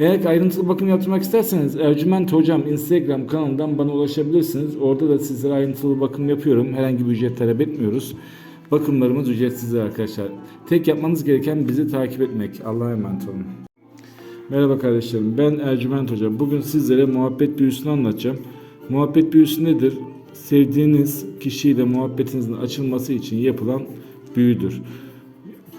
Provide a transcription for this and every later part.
Eğer ayrıntılı bakım yaptırmak isterseniz Ercüment Hocam Instagram kanalından bana ulaşabilirsiniz. Orada da sizlere ayrıntılı bakım yapıyorum. Herhangi bir ücret talep etmiyoruz. Bakımlarımız ücretsizdir arkadaşlar. Tek yapmanız gereken bizi takip etmek. Allah'a emanet olun. Merhaba kardeşlerim. Ben Ercüment Hoca. Bugün sizlere muhabbet büyüsünü anlatacağım. Muhabbet büyüsü nedir? Sevdiğiniz kişiyle muhabbetinizin açılması için yapılan büyüdür.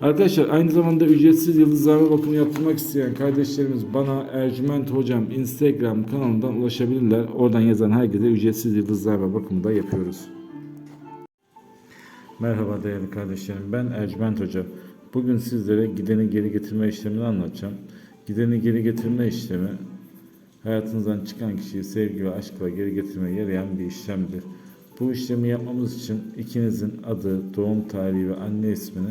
Arkadaşlar aynı zamanda ücretsiz yıldızlarma bakımı yaptırmak isteyen kardeşlerimiz bana Ercüment Hocam Instagram kanalından ulaşabilirler. Oradan yazan herkese ücretsiz yıldızlarma bakımı da yapıyoruz. Merhaba değerli kardeşlerim. Ben Ercüment Hoca. Bugün sizlere gideni geri getirme işlemini anlatacağım. Gideni geri getirme işlemi hayatınızdan çıkan kişiyi sevgi ve aşkla geri getirmeye yarayan bir işlemdir. Bu işlemi yapmamız için ikinizin adı, doğum tarihi ve anne ismini